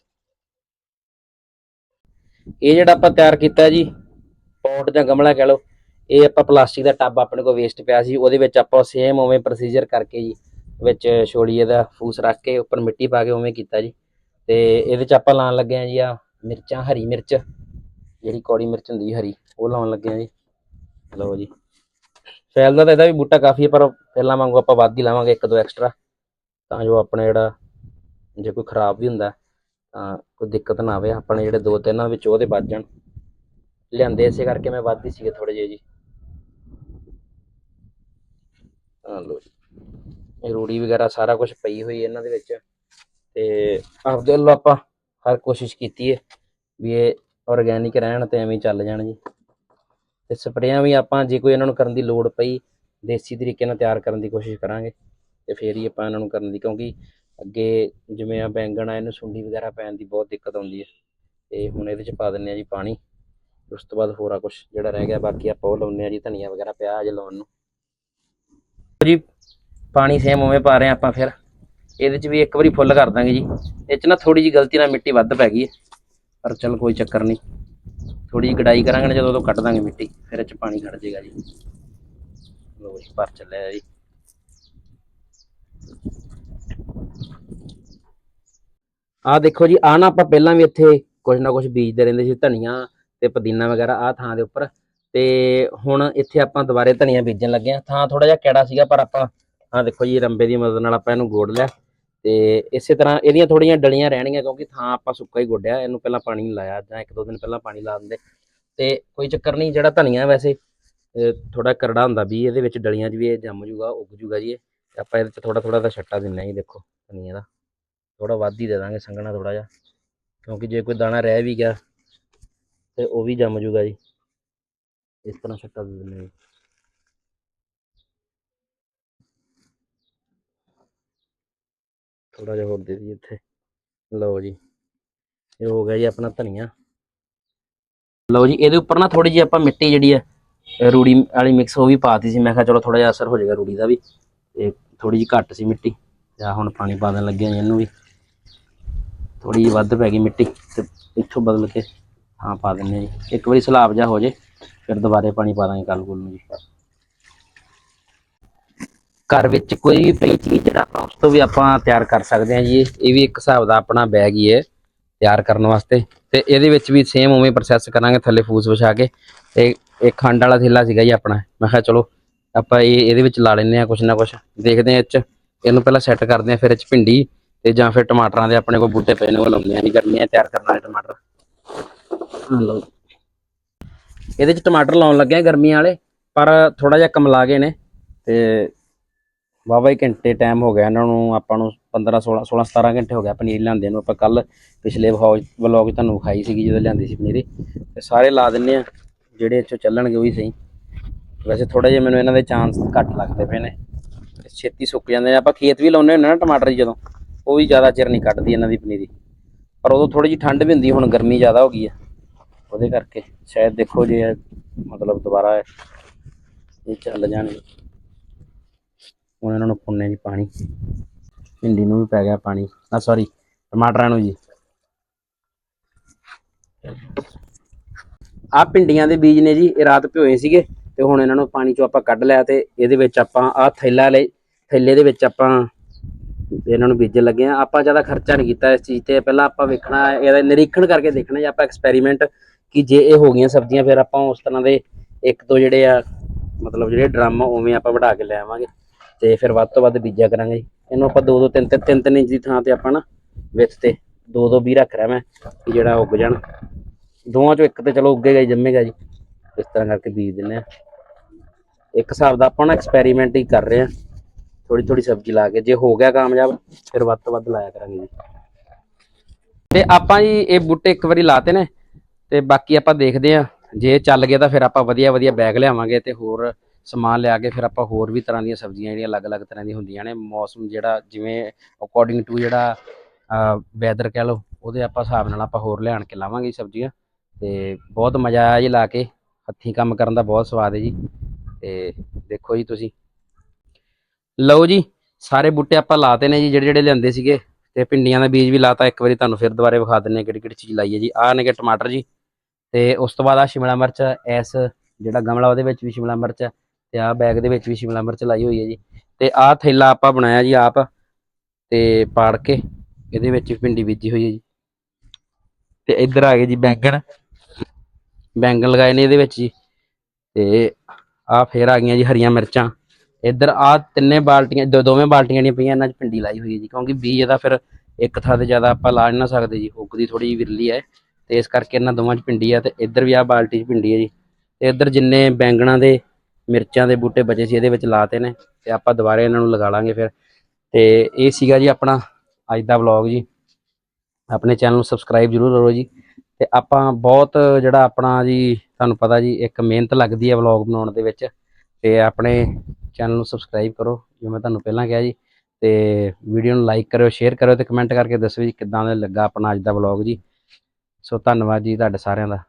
ਇਹ ਜਿਹੜਾ ਆਪਾਂ ਤਿਆਰ ਕੀਤਾ ਜੀ ਪੌਟ ਜਾਂ ਗਮਲਾ ਕਹਿ ਲਓ, ਇਹ ਆਪਾਂ ਪਲਾਸਟਿਕ ਦਾ ਟੱਬ ਆਪਣੇ ਕੋਲ ਵੇਸਟ ਪਿਆ ਸੀ, ਉਹਦੇ ਵਿੱਚ ਆਪਾਂ ਸੇਮ ਉਵੇਂ ਪ੍ਰੋਸੀਜਰ ਕਰਕੇ ਜੀ, ਵਿੱਚ ਛੋਲੀਏ ਦਾ ਫੂਸ ਰੱਖ ਕੇ ਉੱਪਰ ਮਿੱਟੀ ਪਾ ਕੇ ਉਵੇਂ ਕੀਤਾ ਜੀ। ਤੇ ਇਹਦੇ ਚ ਆਪਾਂ ਲਾਉਣ ਲੱਗੇ ਆ ਜੀ ਆ ਮਿਰਚਾਂ, ਹਰੀ ਮਿਰਚ, ਜਿਹੜੀ ਕੌੜੀ ਮਿਰਚ ਹੁੰਦੀ ਹਰੀ, ਉਹ ਲਾਉਣ ਲੱਗੇ ਆ ਜੀ। ਲਓ ਜੀ। ਫੈਲਦਾ ਤਾਂ ਇਹਦਾ ਵੀ ਬੂਟਾ ਕਾਫੀ ਹੈ, ਪਰ ਪਹਿਲਾਂ ਵਾਂਗੂ ਆਪਾਂ ਵੱਧ ਹੀ ਲਾਵਾਂਗੇ ਇੱਕ ਦੋ ਐਕਸਟਰਾ ਤਾਂ ਜੋ ਆਪਣਾ ਜਿਹੜਾ ਜੇ ਕੋਈ ਖਰਾਬ ਵੀ ਹੁੰਦਾ, ਤਾਂ ਕੋਈ ਦਿੱਕਤ ਨਾ ਆਵੇ, ਆਪਣੇ ਜਿਹੜੇ ਦੋ ਤਿੰਨਾਂ ਵਿੱਚ ਉਹਦੇ ਵੱਜ ਜਾਣ। ਲਿਆਂਦੇ ਇਸੇ ਕਰਕੇ ਮੈਂ ਵੱਧ ਹੀ ਸੀਗੇ ਥੋੜੇ ਜਿਹੇ ਜੀ। ਆ ਲੋ ਜੀ। ਇਹ ਰੂੜੀ ਵਗੈਰਾ ਸਾਰਾ ਕੁਝ ਪਈ ਹੋਈ ਇਹਨਾਂ ਦੇ ਵਿੱਚ। ਤੇ ਆਪਦੇ ਵੱਲੋਂ ਆਪਾਂ ਹਰ ਕੋਸ਼ਿਸ਼ ਕੀਤੀ ਹੈ ਵੀ ਇਹ ਆਰਗੈਨਿਕ ਰਹਿਣ ਤੇ ਐਵੇਂ ਚੱਲ ਜਾਣ ਜੀ। ਤੇ ਸਪਰੇਆਂ ਵੀ ਆਪਾਂ ਜੇ ਕੋਈ ਇਹਨਾਂ ਨੂੰ ਕਰਨ ਦੀ ਲੋੜ ਪਈ ਦੇਸੀ ਤਰੀਕੇ ਨਾਲ ਤਿਆਰ ਕਰਨ ਦੀ ਕੋਸ਼ਿਸ਼ ਕਰਾਂਗੇ। ਤੇ ਫੇਰ ਹੀ ਆਪਾਂ ਇਹਨਾਂ ਨੂੰ ਕਰਨ ਦੀ ਕਿਉਂਕਿ ਅੱਗੇ ਜਿਵੇਂ ਆ ਬੈਂਗਣ ਆ ਇਹਨੂੰ ਸੁੰਡੀ ਵਗੈਰਾ ਪੈਣ ਦੀ ਬਹੁਤ ਦਿੱਕਤ ਆਉਂਦੀ ਹੈ। ਤੇ ਹੁਣ ਇਹਦੇ ਚ ਪਾ ਦਿੰਨੇ ਆ ਜੀ ਪਾਣੀ। ਉਸ ਤੋਂ ਬਾਅਦ ਹੋਰ ਆ ਕੁਝ ਜਿਹੜਾ ਰਹਿ ਗਿਆ, ਬਾਕੀ ਆਪਾਂ ਉਹ ਲਾਉਨੇ ਆ ਜੀ, ਧਨੀਆ ਵਗੈਰਾ ਪਿਆ ਲਾਉਣ ਨੂੰ। ਜੀ, ਪਾਣੀ ਸੇਮ ਉਵੇਂ ਪਾ ਰਹੇ ਆ ਆਪਾਂ ਫਿਰ। ਇਹਦੇ ਚ ਵੀ ਇੱਕ ਵਾਰੀ ਫੁੱਲ ਕਰ ਦਾਂਗੇ ਜੀ। ਇਹ ਚ ਨਾ ਥੋੜੀ ਜੀ ਗਲਤੀ ਨਾਲ ਮਿੱਟੀ ਵੱਧ ਪੈ ਗਈ ਹੈ। ਪਰ ਚਲ ਕੋਈ ਚੱਕਰ ਨਹੀਂ। ਥੋੜੀ ਜਿਹੀ ਗਡਾਈ ਕਰਾਂਗੇ ਜਦੋਂ ਉਦੋਂ ਕੱਢ ਦਾਂਗੇ ਮਿੱਟੀ, ਫਿਰ ਇਹ ਚ ਪਾਣੀ ਖੜ ਜਾਏਗਾ ਜੀ। ਲੋ ਜੀ ਭਰ ਚੱਲਿਆ ਜੀ। ਆਹ ਦੇਖੋ ਜੀ, ਆਹ ਨਾ ਆਪਾਂ ਪਹਿਲਾਂ ਵੀ ਇੱਥੇ ਕੁਝ ਨਾ ਕੁਝ ਬੀਜਦੇ ਰਹਿੰਦੇ ਸੀ, ਧਨੀਆ। ਤੇ ਪੁਦੀਨਾ ਵਗੈਰਾ ਆਹ ਥਾਂ ਦੇ ਉੱਪਰ। ਤੇ ਹੁਣ ਇੱਥੇ ਆਪਾਂ ਦੁਬਾਰੇ ਧਨੀਆ ਬੀਜਣ ਲੱਗੇ ਆ ਥਾਂ ਥੋੜਾ ਜਿਹਾ ਕਿਹੜਾ ਸੀਗਾ, ਪਰ ਆਪਾਂ ਆਹ ਦੇਖੋ ਜੀ, ਰੰਬੇ ਦੀ ਮਦਦ ਨਾਲ ਆਪਾਂ ਇਹਨੂੰ ਗੋੜ ਲਿਆ। ਤੇ ਇਸੇ ਤਰ੍ਹਾਂ ਇਹਦੀਆਂ ਥੋੜੀਆਂ ਡਲੀਆਂ ਰਹਿਣਗੀਆਂ, ਕਿਉਂਕਿ ਥਾਂ ਆਪਾਂ ਸੁੱਕਾ ਹੀ ਗੋਡਿਆ। ਇਹਨੂੰ ਪਹਿਲਾਂ ਪਾਣੀ ਲਾਇਆ, ਜਾਂ ਇੱਕ ਦੋ ਦਿਨ ਪਹਿਲਾਂ ਪਾਣੀ ਲਾ ਦਿੰਦੇ। ਤੇ ਕੋਈ ਚੱਕਰ ਨਹੀਂ, ਜਿਹੜਾ ਧਨੀਆ ਵੈਸੇ ਥੋੜਾ ਕਰੜਾ ਹੁੰਦਾ ਵੀ, ਇਹਦੇ ਵਿੱਚ ਡਲੀਆਂ 'ਚ ਵੀ ਇਹ ਜੰਮ ਜੂਗਾ, ਉੱਗ ਜੂਗਾ ਜੀ ਇਹ। ਆਪਾਂ ਇਹਦੇ 'ਚ ਥੋੜਾ ਥੋੜਾ ਦਾ ਛੱਟਾ ਦਿੰਨੇ ਜੀ, ਦੇਖੋ, ਧਨੀਆ ਦਾ। ਥੋੜਾ ਵੱਧ ਹੀ ਦੇ ਦਾਂਗੇ, ਸੰਘਣਾ ਥੋੜਾ ਜਿਹਾ। ਕਿਉਂਕਿ ਜੇ ਕੋਈ ਦਾਣਾ ਰਹਿ ਵੀ ਗਿਆ ਤੇ ਉਹ ਵੀ ਜੰਮ ਜੂਗਾ ਜੀ। ਇਸ ਤਰ੍ਹਾਂ ਛੱਟਾ ਦੇ ਦਿੰਨੇ ਜੀ। ਥੋੜਾ ਜਿਹਾ ਹੋਰ ਦੇ ਦਈਏ ਇੱਥੇ। ਲਓ ਜੀ। ਇਹ ਹੋ ਗਿਆ ਜੀ ਆਪਣਾ ਧਨੀਆ। ਲਓ ਜੀ, ਇਹਦੇ ਉੱਪਰ ਨਾ ਥੋੜੀ ਜਿਹੀ ਆਪਾਂ ਮਿੱਟੀ ਜਿਹੜੀ ਹੈ ਰੂੜੀ ਵਾਲੀ ਮਿਕਸ ਉਹ ਵੀ ਪਾਤੀ ਸੀ। ਮੈਂ ਕਿਹਾ ਚਲੋ ਥੋੜਾ ਜਿਹਾ ਅਸਰ ਹੋ ਜਾਏਗਾ ਰੂੜੀ ਦਾ ਵੀ। ਇਹ ਥੋੜੀ ਜਿਹੀ ਘੱਟ ਸੀ ਮਿੱਟੀ। ਤੇ ਆਹ ਹੁਣ ਪਾਣੀ ਪਾ ਦੇਣ ਲੱਗਿਆ ਜੀ ਇਹਨੂੰ ਵੀ। ਥੋੜੀ ਜਿਹੀ ਵੱਧ ਪੈ ਗਈ ਮਿੱਟੀ। ਤੇ ਇੱਥੋਂ ਬਦਲ ਕੇ ਹਾਂ, ਪਾ ਦਿੰਨੇ ਆ ਜੀ। ਇੱਕ ਵਾਰੀ ਸਲਾਬ ਜਾ ਹੋ ਜੇ, ਫਿਰ ਦੁਬਾਰੇ ਪਾਣੀ ਪਾ ਦਾਂਗੇ ਕੱਲ ਕੋਲ ਨੂੰ ਜੀ। ਘਰ ਵਿੱਚ ਕੋਈ ਵੀ ਪਈ ਚੀਜ਼ ਜਿਹੜਾ ਉਸ ਤੋਂ ਵੀ ਆਪਾਂ ਤਿਆਰ ਕਰ ਸਕਦੇ ਹਾਂ ਜੀ ਇਹ। ਵੀ ਇੱਕ ਹਿਸਾਬ ਦਾ ਆਪਣਾ ਬੈਗ ਹੀ ਹੈ, ਤਿਆਰ ਕਰਨ ਵਾਸਤੇ। ਤੇ ਇਹਦੇ ਵਿੱਚ ਵੀ ਸੇਮ ਉਵੇਂ ਪ੍ਰੋਸੈਸ ਕਰਾਂਗੇ, ਥੱਲੇ ਫੂਸ ਵਿਛਾ ਕੇ। ਤੇ ਇਹ ਖੰਡ ਵਾਲਾ ਥੇਲਾ ਸੀਗਾ ਜੀ ਆਪਣਾ। ਮੈਂ ਕਿਹਾ ਚਲੋ, ਆਪਾਂ ਇਹ, ਇਹਦੇ ਵਿੱਚ ਲਾ ਲੈਂਦੇ ਆ ਕੁਛ ਨਾ ਕੁਛ। ਦੇਖਦੇ ਆ ਇਹ 'ਚ, ਇਹਨੂੰ ਪਹਿਲਾਂ ਸੈੱਟ ਕਰਦੇ ਆ ਫਿਰ ਇਹ 'ਚ ਭਿੰਡੀ ਤੇ ਜਾਂ ਫਿਰ ਟਮਾਟਰਾਂ ਦੇ ਆਪਣੇ ਕੋਲ ਬੂਟੇ ਪਏ ਨੇ, ਉਹ ਲਾਉਂਦੇ ਆ ਨਹੀਂ ਕਰਨੇ ਆ ਤਿਆਰ ਕਰਨ ਵਾਲੇ ਟਮਾਟਰ। ਆਹ ਲਓ ਇਹਦੇ 'ਚ ਟਮਾਟਰ ਲਾਉਣ ਲੱਗਿਆ ਆ ਗਰਮੀਆਂ ਵਾਲੇ, ਪਰ ਥੋੜਾ ਜਿਹਾ ਕਮਲਾ ਗਏ ਨੇ ਤੇ ਵਾਹਵਾ ਹੀ ਘੰਟੇ ਟਾਈਮ ਹੋ ਗਿਆ ਇਹਨਾਂ ਨੂੰ, ਆਪਾਂ ਨੂੰ 15 16 16 17 ਘੰਟੇ ਹੋ ਗਿਆ ਪਨੀਰ ਲਿਆਂਦੇ ਨੂੰ, ਆਪਾਂ ਕੱਲ ਪਿਛਲੇ ਵਲੌਗ ਤੁਹਾਨੂੰ ਵਿਖਾਈ ਸੀਗੀ ਜਦੋਂ ਲਿਆਂਦੀ ਸੀ ਪਨੀਰੀ। ਤੇ ਸਾਰੇ ਲਾ ਦਿੰਨੇ ਆ, ਜਿਹੜੇ ਇੱਥੋਂ ਚੱਲਣਗੇ ਉਹ ਵੀ ਸਹੀ। ਵੈਸੇ ਥੋੜਾ ਜਿਹਾ ਮੈਨੂੰ ਇਹਨਾਂ ਦੇ ਚਾਂਸ ਘੱਟ ਲੱਗਦੇ ਪਏ ਨੇ। ਛੇਤੀ ਸੁੱਕ ਜਾਂਦੇ ਨੇ, ਆਪਾਂ ਖੇਤ ਵੀ ਲਾਉਂਦੇ ਹੁੰਦੇ ਨਾ ਟਮਾਟਰ ਜਦੋਂ, ਉਹ ਵੀ ਜ਼ਿਆਦਾ ਚਿਰ ਨਹੀਂ ਕੱਢਦੀ ਇਹਨਾਂ ਦੀ ਪਨੀਰੀ। ਪਰ ਉਦੋਂ ਥੋੜੀ ਜਿਹੀ ਠੰਡ ਵੀ ਹੁੰਦੀ, ਹੁਣ ਗਰਮੀ ਜ਼ਿਆਦਾ ਹੋ ਗਈ ਆ। ਉਹਦੇ ਕਰਕੇ। ਸ਼ਾਇਦ ਦੇਖੋ ਜੇ ਮਤਲਬ ਦੁਬਾਰਾ ਇਹ ਚੱਲ ਜਾਣਗੇ ਹੁਣ ਇਹਨਾਂ ਨੂੰ ਪੁੰਨੇ ਜੀ ਪਾਣੀ। ਭਿੰਡੀ ਨੂੰ ਵੀ ਪੈ ਗਿਆ ਪਾਣੀ। ਆ ਸੌਰੀ ਟਮਾਟਰਾਂ ਨੂੰ ਜੀ। ਆ ਭਿੰਡੀਆਂ ਦੇ ਬੀਜ ਨੇ ਜੀ, ਇਹ ਰਾਤ ਭਿਓਏ ਸੀਗੇ ਤੇ ਹੁਣ ਇਹਨਾਂ ਨੂੰ ਪਾਣੀ ਚੋਂ ਆਪਾਂ ਕੱਢ ਲਿਆ ਤੇ ਇਹਦੇ ਵਿੱਚ ਆਪਾਂ ਆ ਥੈਲਾ ਲਈ ਥੈਲੇ ਦੇ ਵਿੱਚ ਆਪਾਂ ਇਹਨਾਂ ਨੂੰ ਬੀਜਣ ਲੱਗੇ ਆ ਆਪਾਂ ਜ਼ਿਆਦਾ ਖਰਚਾ ਨਹੀਂ ਕੀਤਾ ਇਸ ਚੀਜ਼ ਤੇ। ਪਹਿਲਾਂ ਆਪਾਂ ਵੇਖਣਾ, ਇਹਦਾ ਨਿਰੀਖਣ ਕਰਕੇ ਦੇਖਣਾ ਜੀ ਆਪਾਂ ਐਕਸਪੈਰੀਮੈਂਟ ਕਿ ਜੇ ਇਹ ਹੋ ਗਈਆਂ ਸਬਜ਼ੀਆਂ, ਫਿਰ ਆਪਾਂ ਉਸ ਤਰ੍ਹਾਂ ਦੇ ਇੱਕ ਦੋ ਜਿਹੜੇ ਆ, ਮਤਲਬ ਜਿਹੜੇ ਡਰਮ ਉਵੇਂ ਆਪਾਂ ਵਢਾ ਕੇ ਲੈ ਆਵਾਂਗੇ ਤੇ ਫਿਰ ਵੱਧ ਤੋਂ ਵੱਧ ਬੀਜਿਆ ਕਰਾਂਗੇ। ਜੀ। ਇਹਨੂੰ ਆਪਾਂ ਦੋ ਦੋ, ਤਿੰਨ ਤਿੰਨ ਤਿੰਨ ਤਿੰਨ ਇੰਚ ਦੀ ਥਾਂ ਤੇ ਆਪਾਂ ਨਾ ਵਿੱਚ ਤੇ ਦੋ ਦੋ ਵੀ ਰੱਖ ਰਿਹਾ ਮੈਂ ਕਿ ਜਿਹੜਾ ਉੱਗ ਜਾਣ। ਦੋਵਾਂ ਚੋਂ ਇੱਕ ਤੇ ਚਲੋ ਉੱਗੇਗਾ ਹੀ, ਜੰਮੇਗਾ ਜੀ। ਇਸ ਤਰ੍ਹਾਂ ਕਰਕੇ ਬੀਜ ਦਿੰਨੇ ਆ ਇੱਕ ਹਿਸਾਬ ਦਾ ਆਪਾਂ ਨਾ ਐਕਸਪੈਰੀਮੈਂਟ ਹੀ ਕਰ ਰਹੇ ਆ ਥੋੜੀ ਥੋੜੀ ਸਬਜ਼ੀ ਲਾ ਕੇ। ਜੇ ਹੋ ਗਿਆ ਕਾਮਯਾਬ, ਫਿਰ ਵੱਧ ਤੋਂ ਵੱਧ ਲਾਇਆ ਕਰਾਂਗੇ ਜੀ। ਤੇ ਆਪਾਂ ਜੀ ਇਹ ਬੂਟੇ ਇੱਕ ਵਾਰੀ ਲਾਤੇ ਨੇ। ਤੇ ਬਾਕੀ ਆਪਾਂ ਦੇਖਦੇ ਆ ਜੇ ਚੱਲ ਗਿਆ ਤਾਂ ਫਿਰ ਆਪਾਂ ਵਧੀਆ ਵਧੀਆ ਬੈਗ ਲਿਆਵਾਂਗੇ ਤੇ ਹੋਰ ਸਮਾਨ ਲਿਆ ਕੇ ਫਿਰ ਆਪਾਂ ਹੋਰ ਵੀ ਤਰ੍ਹਾਂ ਦੀਆਂ ਸਬਜ਼ੀਆਂ ਜਿਹੜੀਆਂ ਅਲੱਗ-ਅਲੱਗ ਤਰ੍ਹਾਂ ਦੀਆਂ ਹੁੰਦੀਆਂ ਨੇ। ਮੌਸਮ ਜਿਹੜਾ ਜਿਵੇਂ ਅਕੋਰਡਿੰਗ ਟੂ ਜਿਹੜਾ ਵੈਦਰ ਕਹਿ ਲਓ, ਉਹਦੇ ਆਪਾਂ ਹਿਸਾਬ ਨਾਲ ਆਪਾਂ ਹੋਰ ਲਿਆਣ ਕੇ ਲਾਵਾਂਗੇ ਸਬਜ਼ੀਆਂ। ਤੇ ਬਹੁਤ ਮਜ਼ਾ ਆਇਆ ਜੀ ਲਾ ਕੇ। ਹੱਥੀਂ ਕੰਮ ਕਰਨ ਦਾ ਬਹੁਤ ਸਵਾਦ ਹੈ ਜੀ। ਤੇ ਦੇਖੋ ਜੀ ਤੁਸੀਂ। ਲਓ ਜੀ, ਸਾਰੇ ਬੂਟੇ ਆਪਾਂ ਲਾਤੇ ਨੇ ਜੀ, ਜਿਹੜੇ ਜਿਹੜੇ ਲਿਆਂਦੇ ਸੀਗੇ। ਤੇ ਭਿੰਡੀਆਂ ਦਾ ਬੀਜ ਵੀ ਲਾਤਾ। ਇੱਕ ਵਾਰੀ ਤੁਹਾਨੂੰ ਫਿਰ ਦੁਬਾਰੇ ਵਿਖਾ ਦਿੰਨੇ ਕਿਹੜੀ ਕਿਹੜੀ ਚੀਜ਼ ਲਾਈ ਹੈ ਜੀ। ਆਹ ਨੇਗੇ ਟਮਾਟਰ ਜੀ। ਤੇ ਉਸ ਤੋਂ ਬਾਅਦ ਆ ਸ਼ਿਮਲਾ ਮਿਰਚ ਐਸ ਜਿਹੜਾ ਗਮਲਾ ਉਹਦੇ ਵਿੱਚ ਵੀ ਸ਼ਿਮਲਾ ਮਿਰਚ ਤੇ ਆਹ ਬੈਗ ਦੇ ਵਿੱਚ ਵੀ ਸ਼ਿਮਲਾ ਮਿਰਚ ਲਾਈ ਹੋਈ ਹੈ ਜੀ। ਤੇ ਆਹ ਥੈਲਾ ਆਪਾਂ ਬਣਾਇਆ ਜੀ ਆਪ ਤੇ ਪਾੜ ਕੇ ਇਹਦੇ ਵਿੱਚ ਭਿੰਡੀ ਬੀਜੀ ਹੋਈ ਹੈ ਜੀ। ਤੇ ਇੱਧਰ ਆ ਗਏ ਜੀ ਬੈਂਗਣ। ਬੈਂਗਣ ਲਗਾਏ ਨੇ ਇਹਦੇ ਵਿੱਚ ਜੀ। ਤੇ ਆਹ ਫੇਰ ਆ ਗਈਆਂ ਜੀ ਹਰੀਆਂ ਮਿਰਚਾਂ। ਇੱਧਰ ਆ ਤਿੰਨੇ ਬਾਲਟੀਆਂ, ਦੋ ਦੋਵੇਂ ਬਾਲਟੀਆਂ ਜਿਹੜੀਆਂ ਪਈਆਂ ਇਹਨਾਂ 'ਚ ਭਿੰਡੀ ਲਾਈ ਹੋਈ ਹੈ ਜੀ। ਕਿਉਂਕਿ ਬੀਜ ਇਹਦਾ ਫਿਰ ਇੱਕ ਥਾਂ ਤੇ ਜ਼ਿਆਦਾ ਆਪਾਂ ਲਾ ਨਹੀਂ ਨਾ ਸਕਦੇ ਜੀ। ਉੱਗਦੀ ਥੋੜੀ ਜਿਹੀ ਵਿਰਲੀ ਹੈ। ਤੇ ਇਸ ਕਰਕੇ ਇਹਨਾਂ ਦੋਵਾਂ 'ਚ ਭਿੰਡੀ ਆ ਤੇ ਇੱਧਰ ਵੀ ਆ ਬਾਲਟੀ 'ਚ ਭਿੰਡੀ ਹੈ ਜੀ। ਤੇ ਇੱਧਰ ਜਿੰਨੇ ਬੈਂਗਣਾਂ ਦੇ ਮਿਰਚਾਂ ਦੇ ਬੂਟੇ ਬਚੇ ਸੀ ਇਹਦੇ ਵਿੱਚ ਲਾਤੇ ਨੇ ਤੇ ਆਪਾਂ ਦੁਬਾਰੇ ਇਹਨਾਂ ਨੂੰ ਲਗਾ ਲਾਂਗੇ ਫਿਰ। ਤੇ ਇਹ ਸੀਗਾ ਜੀ ਆਪਣਾ ਅੱਜ ਦਾ ਵਲੌਗ ਜੀ। ਆਪਣੇ ਚੈਨਲ ਨੂੰ ਸਬਸਕ੍ਰਾਈਬ ਜ਼ਰੂਰ ਕਰੋ ਜੀ। ਤੇ ਆਪਾਂ ਬਹੁਤ ਜਿਹੜਾ ਆਪਣਾ ਜੀ, ਤੁਹਾਨੂੰ ਪਤਾ ਜੀ, ਇੱਕ ਮਿਹਨਤ ਲੱਗਦੀ ਹੈ ਵਲੌਗ ਬਣਾਉਣ ਦੇ ਵਿੱਚ। ਤੇ ਆਪਣੇ ਚੈਨਲ ਨੂੰ ਸਬਸਕ੍ਰਾਈਬ ਕਰੋ ਜਿਵੇਂ ਮੈਂ ਤੁਹਾਨੂੰ ਪਹਿਲਾਂ ਕਿਹਾ ਜੀ। ਤੇ ਵੀਡੀਓ ਨੂੰ ਲਾਈਕ ਕਰਿਓ, ਸ਼ੇਅਰ ਕਰਿਓ ਤੇ ਕਮੈਂਟ ਕਰਕੇ ਦੱਸੋ ਜੀ ਕਿੱਦਾਂ ਦਾ ਲੱਗਾ ਆਪਣਾ ਅੱਜ ਦਾ ਵਲੌਗ ਜੀ। ਸੋ ਧੰਨਵਾਦ ਜੀ ਤੁਹਾਡੇ ਸਾਰਿਆਂ ਦਾ।